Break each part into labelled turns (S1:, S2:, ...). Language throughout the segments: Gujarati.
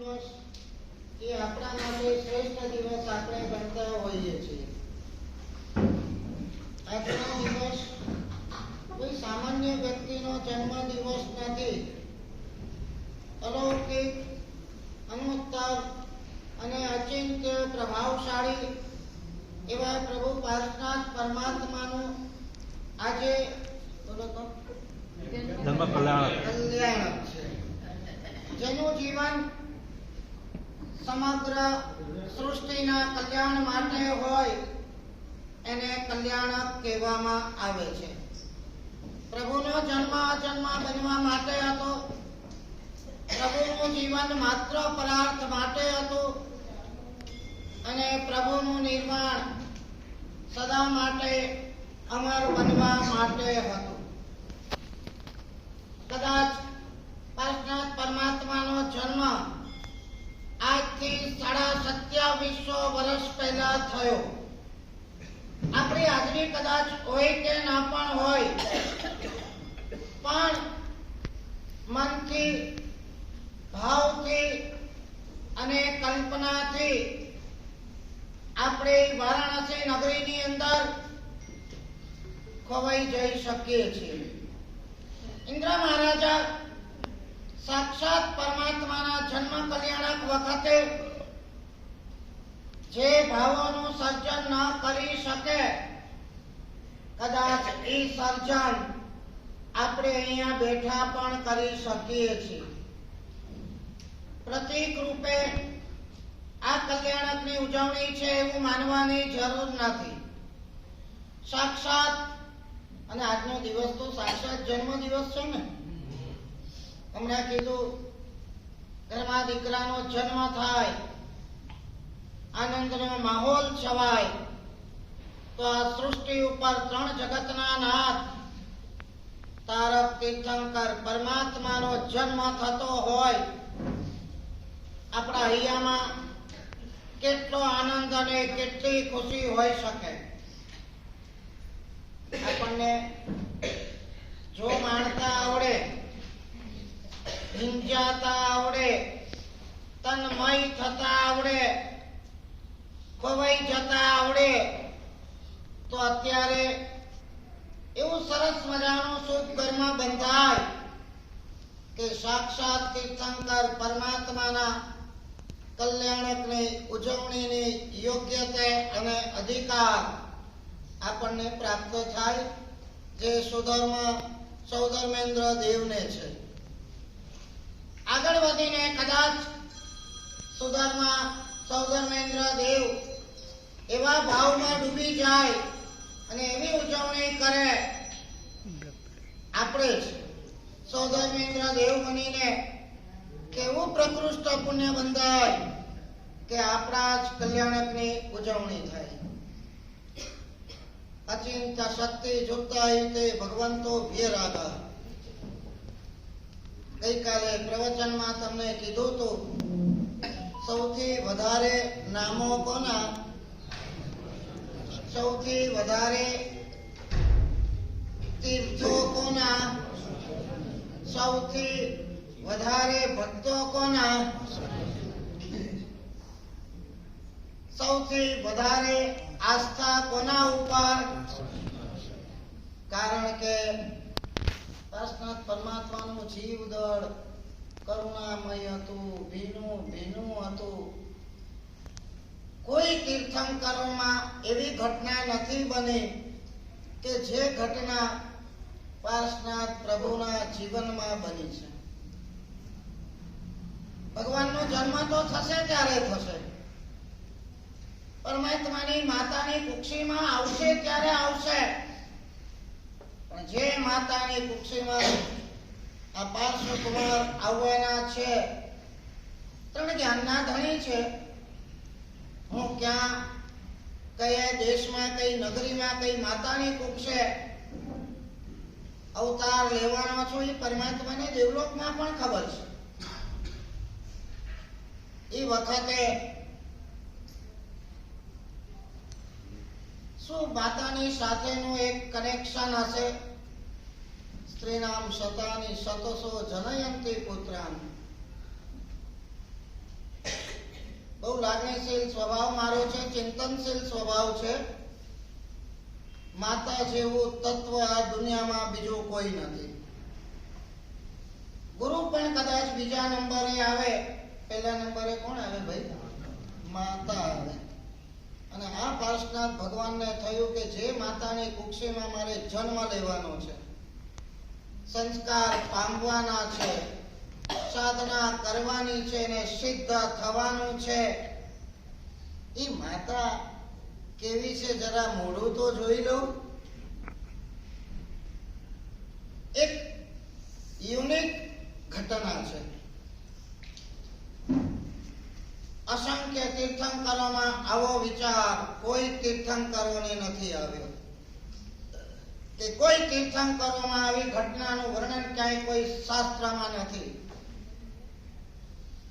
S1: દિવસ એ આપણા માટે શ્રેષ્ઠ દિવસ આપણે ગણતા હોઈએ છીએ. આજનો દિવસ કોઈ સામાન્ય વ્યક્તિનો જન્મ દિવસ નથી. અલૌકિક અનુત્તર અને અચિંત્ય પ્રભાવશાળી એવા પ્રભુ પાર્શનાથ પરમાત્માનું આજે
S2: ધર્મ
S1: કલ્યાણક છે. જેનું જીવન સમગ્ર સૃષ્ટિના કલ્યાણ માટે હોય એને કલ્યાણક કહેવામાં આવે છે. પ્રભુનો જન્મ અજન્મ બનવા માટે હતો. પ્રભુનું જીવન માત્ર પરાર્થ માટે હતું. અને પ્રભુનું નિર્માણ સદા માટે અમર બનવા માટે હતું. કદાચ પરમાત્માનો જન્મ આજથી સાડા સત્યાવીસો વર્ષ પહેલા થયો. આપણી હાજરી કદાચ હોય કે ના પણ હોય. પણ મનથી, ભાવથી અને કલ્પનાથી આપણે વારાણસી નગરીની અંદર ખોવાઈ જઈ શકીએ છીએ. ઇન્દ્ર મહારાજા સાક્ષાત પરમાત્માના વખતે જે ભાવોનું સર્જન ન કરી શકે, કદાચ એ સર્જન આપણે અહીંયા બેઠા પણ કરી શકીએ છીએ. પ્રતિક રૂપે આ કલ્યાણકની ઉજવણી છે એવું માનવાની જરૂર નથી. સાક્ષાત, અને આજનો દિવસ તો સાક્ષાત જન્મ દિવસ છે ને. હમણાં કીધું ઘરમાં દીકરાનો જન્મ થાય, આનંદનો માહોલ છવાય, તો આ સૃષ્ટિ ઉપર ત્રણ જગતના નાથ, તારક, તીર્થંકર, પરમાત્માનો જન્મ થતો હોય. આપણા હૈયામાં કેટલો આનંદ અને કેટલી ખુશી હોઈ શકે. આપણને જો માણતા આવડે હિંજાતા આવડે, તન્મય થતા આવડે, ખોવાઈ જતા આવડે, તો અત્યારે એવું સરસ મજાનું સુખ ઘરમાં બંધાય કે સાક્ષાત તીર્થંકર પરમાત્માના કલ્યાણકની, ઉજવણીની યોગ્યતા અને અધિકાર આપણને પ્રાપ્ત થાય, જે સુધર્મ સૌધર્મેન્દ્ર દેવને છે. આગળ વધીને કદાચ સુધર્મા સૌધર્મેન્દ્ર દેવ એવા ભાવમાં ડૂબી જાય અને એવી ઉજવણી કરે, આપણે જ સૌધર્મેન્દ્ર દેવ બનીને કેવું પ્રકૃષ્ટ પુણ્ય બંધાય કે આપણા જ કલ્યાણકની ઉજવણી થાય. અચિંત શક્તિ જુક્તા તે ભગવંતો ભેરાગા. ગઈકાલે પ્રવચનમાં તમને કીધું હતું, સૌથી વધારે નામો કોના? સૌથી વધારે તીર્થો કોના? સૌથી વધારે ભક્તો કોના? સૌથી વધારે આસ્થા કોના ઉપર? કારણ કે પાર્શનાથ પરમાત્માનું જીવ દળ. કરુણામય હતું, ભીનું ભીનું હતું. કોઈ તીર્થંકરોમાં એવી ઘટના નથી બની કે જે ઘટના પાર્શનાથ પ્રભુના જીવનમાં બની છે. ભગવાનનો જન્મ તો થશે ત્યારે થશે. પરમાત્માની માતાની કુક્ષીમાં આવશે ત્યારે આવશે. જે માતાની કુક્ષીમાં આ પાર્શ્વ કુમાર આવવાના છે ત્રણ જ્ઞાનના ધણી છે. હું ક્યાં કયા દેશમાં, કઈ નગરીમાં, કઈ માતાની કુક્ષે અવતાર લેવાનો છું, એ પરમાત્માને દેવલોકમાં પણ ખબર છે. એ વખતે શું માતાની સાથેનું એક કનેક્શન હશે? સ્ત્રીનામ શતાની સતસો જનયંતી પુત્રાન બહુ લાગણીશીલ સ્વભાવ મારો છે, ચિંતનશીલ સ્વભાવ છે. માતા જેવું તત્વ આ દુનિયામાં બીજું કોઈ નથી. ગુરુ પણ કદાચ બીજા નંબરે આવે, પહેલા નંબરે કોણ આવે ભાઈ? માતા આવે. અને આ પાર્શનાથ ભગવાનને થયું કે જે માતાની કુક્ષીમાં મારે જન્મ લેવાનો છે. સંસ્કાર પામવાના છે, સાધના કરવાની છે ને સિદ્ધ થવાનું છે. એ માતા કેવી છે જરા મોઢું તો જોઈ લઉં. એક યુનિક ઘટના છે. અસંખ્ય તીર્થંકરોમાં આવો વિચાર કોઈ તીર્થંકરોને નથી આવ્યો. કે કોઈ તીર્થંકરોમાં આવી ઘટનાનું વર્ણન ક્યાંય કોઈ શાસ્ત્રમાં નથી.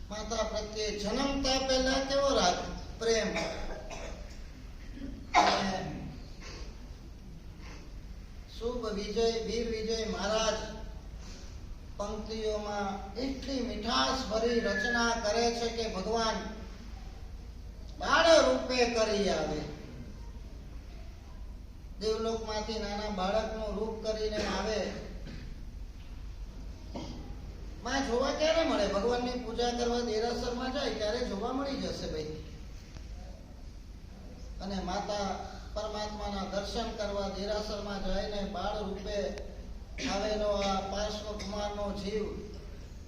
S1: માતા પ્રત્યે જન્મતા પહેલા કેવો રાખ પ્રેમ. શુભ વિજય, વીર વિજય મહારાજ પંક્તિઓમાં એટલી મીઠાશ ભરી રચના કરે છે કે ભગવાન બાળ રૂપે કરી આવે. દેવલોકમાંથી નાના બાળકનું રૂપ કરીને આવે. માં જોવા ક્યારે મળે? ભગવાનની પૂજા કરવા દેરાસરમાં જાય, ત્યારે જોવા મળી જશે ભાઈ. અને માતા પરમાત્માના દર્શન કરવા દેરાસરમાં જઈને બાળ રૂપે આવેલો આ પાર્શ્વ કુમારનો જીવ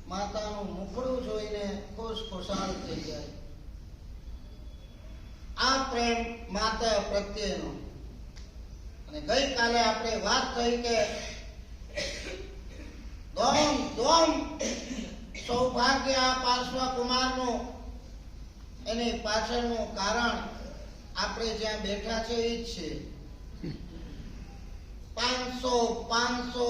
S1: માતાનું મુખડું જોઈને ખુશ ખુશાલ થઈ જાય. આ પ્રેમ માતા પ્રત્યેનો. અને ગઈકાલે આપણે વાત થઈ કે દોમ દોમ સૌભાગ્ય પાર્શ્વ કુમારનું એની પાછળનું કારણ આપણે જ્યાં બેઠા છે એ જ છે. પાંચસો પાંચસો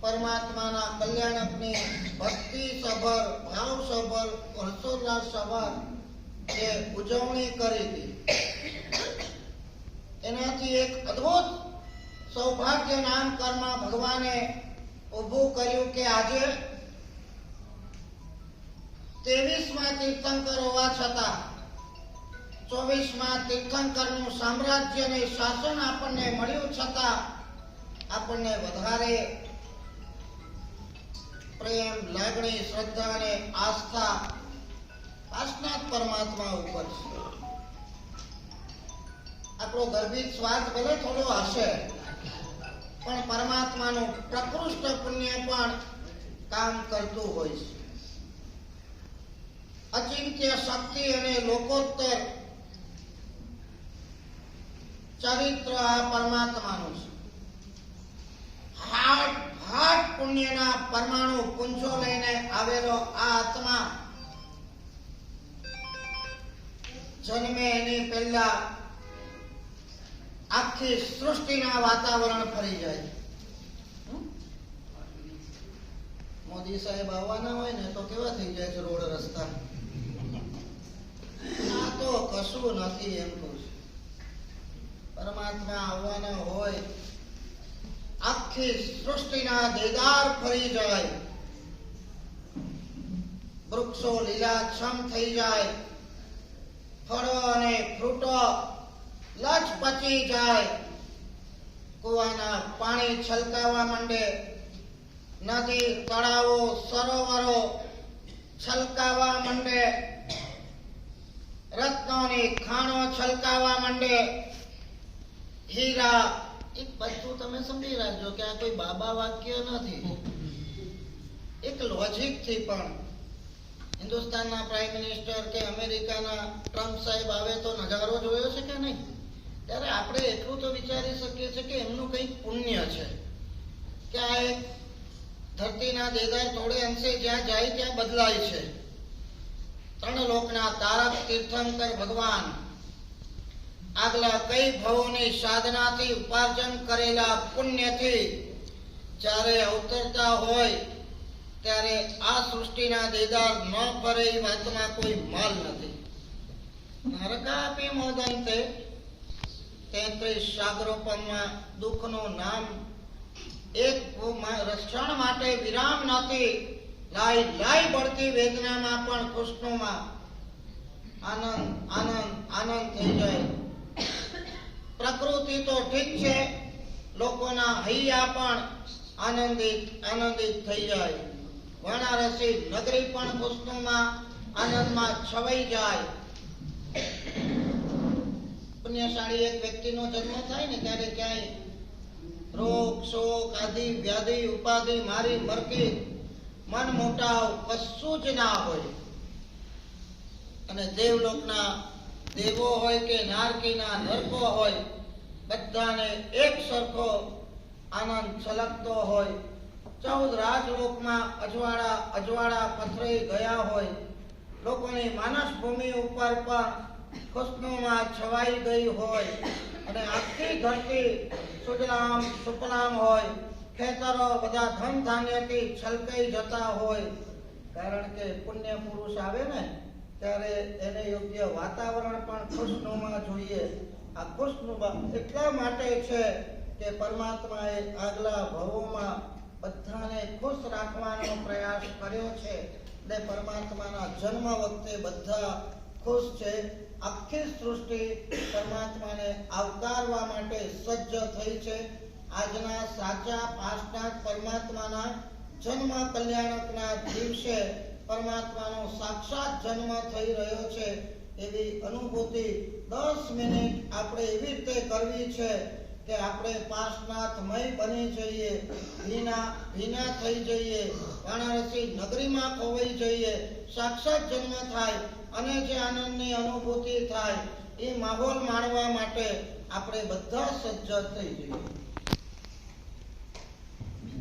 S1: પરમાત્માના કલ્યાણકની ભક્તિ સભર ભાવ સભર હર્ષોલ્લાસ સભર જે ઉજવણી કરી હતી. એનાથી એક અદ્ભુત સૌભાગ્ય નામ કર્મ ભગવાને ઊભું કર્યું કે આજે ત્રેવીસમાં તીર્થંકર હોવા છતાં ચોવીસમાં તીર્થંકરનું સામ્રાજ્ય ને શાસન આપણને મળ્યું છતાં આપણને વધારે પ્રેમ, લાગણી, શ્રદ્ધા અને આસ્થા પાસનાથ પરમાત્મા ઉપર છે. આપણો ગર્ભિત સ્વાર્થ ભલે થોડો હશે, પણ પરમાત્માનું પ્રકૃષ્ટ પુણ્ય પણ કામ કરતું હોય છે. અચિંત્ય શક્તિ અને લોકોત્તર ચરિત્ર આ પરમાત્માનું છે. હાટ હાટ પુણ્યના પરમાણુ પૂંછો લઈને આવેલો આ આત્મા જન્મે એની પહેલા આખી સૃષ્ટિના વાતાવરણ ફરી જાય મોદી સાહેબ આવવાના હોય ને તો કેવા થઈ જાય છે રોડ રસ્તા? આ તો કશું નથી એમ પરમાત્મા આવવાના હોય, આખી સૃષ્ટિના દેદાર ફરી જાય. વૃક્ષો લીલાછમ થઈ જાય. ફળો અને ફ્રૂટો લચપચી જાય. કુવાના પાણી છલકાવા માંડે. નદી, તળાવો, સરોવરો છલકાવા માંડે. રત્નોની ખાણો છલકાવા માંડે. હીરા, એક વસ્તુ તમે સમજી રાખજો કે આ કોઈ બાબા વાક્ય નથી. એક લોજિકથી પણ. હિન્દુસ્તાનના પ્રાઇમ મિનિસ્ટર કે અમેરિકાના ટ્રમ્પ સાહેબ આવે તો નજારો જોયો છે કે નહીં? ત્યારે આપણે એટલું તો વિચારી શકીએ છીએ કે એમનું કંઈક પુણ્ય છે. કે આ એક ધરતીના દેદાર થોડે અંશે જ્યાં જાય ત્યાં બદલાય છે. ત્રણ લોકના તારક તીર્થંકર ભગવાન આગલા કઈ ભવોની સાધનાથી ઉપાર્જન કરેલા પુણ્યથી જ્યારે અવતરતા હોય ત્યારે આ સૃષ્ટિના દેદાર ન ફરે એ વાતમાં કોઈ માલ નથી. નરકાપી મોદંતે તેત્રીસ સાગરોપમમાં દુઃખનું નામ. એક રક્ષણ માટે વિરામ નથી. લાઈ લાઈ બળતી વેદનામાં પણ કૃષ્ણમાં આનંદ આનંદ આનંદ થઈ જાય. પ્રકૃતિ તો ઠીક છે, લોકોના હૈયા પણ આનંદિત આનંદિત થઈ જાય. વાણારસી નગરી પણ કૃષ્ણમાં આનંદમાં છવાઈ જાય. પુણ્યશાળી એક વ્યક્તિનો જન્મ થાય ને ત્યારે ક્યાંય રોગ, શોક, આદિ, વ્યાધિ, ઉપાધિ મારી મરકી મન મોટાવ કશું જ ના હોય. અને દેવલોકના દેવો હોય કે નારકીના નરકો હોય, બધાને એક સરખો આનંદ છલકતો હોય. ચૌદ રાજલોકમાં અજવાળા અજવાળા પથરાઈ ગયા હોય. લોકોની માનસ ભૂમિ ઉપર પણ છવાઈ ગઈ હોય અને આખી ધરતી સુજલામ સુપલામ હોય. ખેતરો બધા ધન ધાન્યથી છલકાઈ જતા હોય. કારણ કે પુણ્ય પુરુષ આવે ને, ત્યારે એને યોગ્ય વાતાવરણ પણ ખુશનુમા જોઈએ. આ ખુશનુમા એટલા માટે છે કે પરમાત્માએ આગલા ભવોમાં બધાને ખુશ રાખવાનો પ્રયાસ કર્યો છે. ને પરમાત્માના જન્મ વખતે બધા ખુશ છે. આખી સૃષ્ટિ પરમાત્માને આવકારવા માટે સજ્જ થઈ છે. આજના સાચા પાસના પરમાત્માના જન્મ કલ્યાણકના દિવસે પરમાત્માનો સાક્ષાત જન્મ થઈ રહ્યો છે. એવી અનુભૂતિ દસ મિનિટ આપણે એવી રીતે કરવી છે કે આપણે પાસનાથમય બની જઈએ, ભીના ભીના થઈ જઈએ, વારાણસી નગરીમાં ખોવાઈ જઈએ, સાક્ષાત જન્મ થાય અને જે આનંદની અનુભૂતિ થાય એ માહોલ માણવા માટે આપણે બધા સજ્જ થઈ જઈએ.